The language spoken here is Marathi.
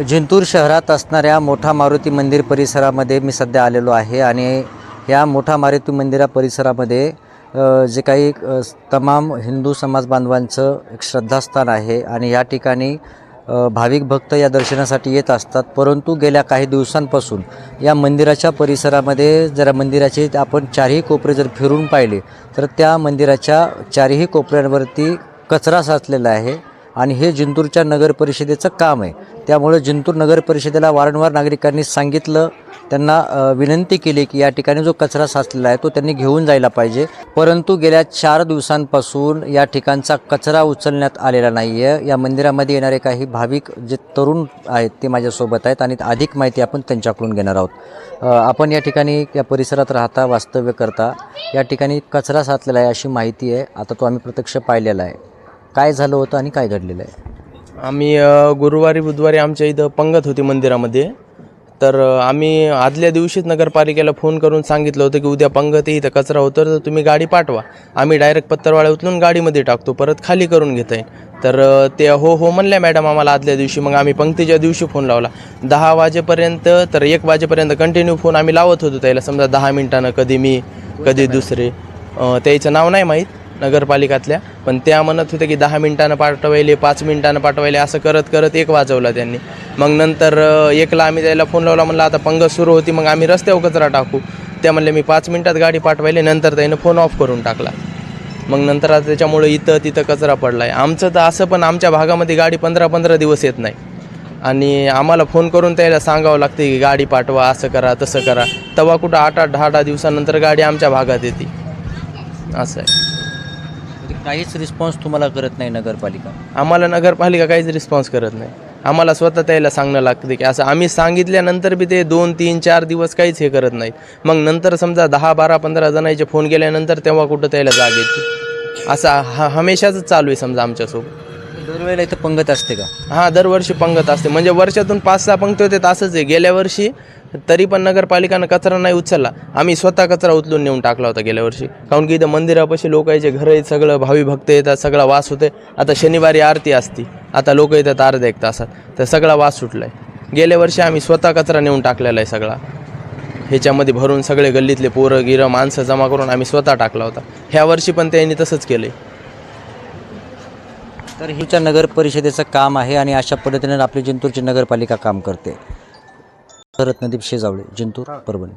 जिंतूर शहरात असणाऱ्या मोठा मारुती मंदिर परिसरामध्ये मी सध्या आलेलो आहे आणि या मोठा मारुती मंदिरा परिसरामध्ये जे काही तमाम हिंदू समाज बांधवांचं एक श्रद्धास्थान आहे आणि या ठिकाणी भाविक भक्त या दर्शनासाठी येत असतात. परंतु गेल्या काही दिवसांपासून या मंदिराच्या परिसरामध्ये जरा मंदिराचे आपण चारही कोपरे जर फिरून पाहिले तर त्या मंदिराच्या चारही कोपऱ्यांवरती कचरा साचलेला आहे. आणि हे जिंतूरच्या नगर परिषदेचं काम आहे. त्यामुळे जिंतूर नगर परिषदेला वारंवार नागरिकांनी सांगितलं त्यांना विनंती केली की या ठिकाणी जो कचरा साचलेला आहे तो त्यांनी घेऊन जायला पाहिजे. परंतु गेल्या चार दिवसांपासून या ठिकाणचा कचरा उचलण्यात आलेला नाही आहे या मंदिरामध्ये येणारे काही भाविक जे तरुण आहेत ते माझ्यासोबत आहेत आणि अधिक माहिती आपण त्यांच्याकडून घेणार आहोत. आपण या ठिकाणी या परिसरात राहता वास्तव्य करता. या ठिकाणी कचरा साचलेला आहे अशी माहिती आहे. आता तो आम्ही प्रत्यक्ष पाहिलेला आहे. काय झालं होतं आणि काय घडलेलं आहे? आम्ही अ, गुरुवारी बुधवारी आमच्या इथं पंगत होती मंदिरामध्ये. तर अ, आम्ही आदल्या दिवशीच नगरपालिकेला फोन करून सांगितलं होतं की उद्या पंगत आहे इथं कचरा होतो तर तुम्ही गाडी पाठवा. आम्ही डायरेक्ट पत्तरवाळ्या उचलून गाडीमध्ये टाकतो परत खाली करून घेता येईल तर अ, ते हो हो म्हणल्या मॅडम आम्हाला आदल्या दिवशी मग आम्ही पंक्तीच्या दिवशी फोन लावला. दहा वाजेपर्यंत तर एक वाजेपर्यंत कंटिन्यू फोन आम्ही लावत होतो त्याला समजा दहा मिनिटानं कधी मी कधी दुसरे. अ, त्याचं नाव नाही माहीत. नगरपालिकातल्या. पण त्या म्हणत होत्या की दहा मिनिटानं पाठवायले पाच मिनिटानं पाठवायले असं करत करत एक वाजवला त्यांनी. मग नंतर एकला आम्ही त्याला फोन लावला म्हणलं आता पंगत सुरू होती मग आम्ही रस्त्यावर कचरा टाकू. त्या म्हणले मी पाच मिनिटात गाडी पाठवायले नंतर त्यानं फोन ऑफ करून टाकला. मग नंतर आता त्याच्यामुळे इथं तिथं कचरा पडला आहे आमचं तर असं पण आमच्या भागामध्ये गाडी पंधरा पंधरा दिवस येत नाही. आणि आम्हाला फोन करून त्याला सांगावं लागते की गाडी पाठवा असं करा तसं करा. तेव्हा कुठं आठ आठ दहा दहा दिवसानंतर गाडी आमच्या भागात येते. असं आहे. म्हणजे काहीच रिस्पॉन्स तुम्हाला करत नाही नगरपालिका. आम्हाला नगरपालिका काहीच रिस्पॉन्स करत नाही. आम्हाला स्वतः त्याला सांगणं लागतं की असं आम्ही सांगितल्यानंतर बी ते दोन तीन चार दिवस काहीच हे करत नाहीत. मग नंतर समजा दहा बारा पंधरा जणांचे फोन केल्यानंतर तेव्हा कुठं त्याला जाग येते? असं हा हमेशाच चालू आहे समजा आमच्यासोबत. दरवेळेला इथं पंगत असते का? हां दरवर्षी पंगत असते. म्हणजे वर्षातून पाच सहा पंक्ती होते असंच आहे. गेल्या वर्षी तरी पण नगरपालिकानं कचरा नाही उचलला. आम्ही स्वतः कचरा उचलून नेऊन टाकला होता गेल्या वर्षी. काऊन की इथं मंदिरापाशी लोक यायचे घर आहेत सगळं भावी भक्त येतात सगळा वास होते आता शनिवारी आरती असती. आता लोक येतात अर्ध्या एक तासात. तर सगळा वास सुटला आहे गेल्या वर्षी आम्ही स्वतः कचरा नेऊन टाकलेला आहे सगळा. ह्याच्यामध्ये भरून सगळे गल्लीतले पोरं गिरं माणसं जमा करून आम्ही स्वतः टाकला होता. ह्या वर्षी पण त्यांनी तसंच केलं आहे तर हिच्या नगर परिषदेचं काम आहे आणि अशा पद्धतीने आपली जिंतूरची नगरपालिका काम करते. रत्नदीप शेजावळे जिंतूर परभणी.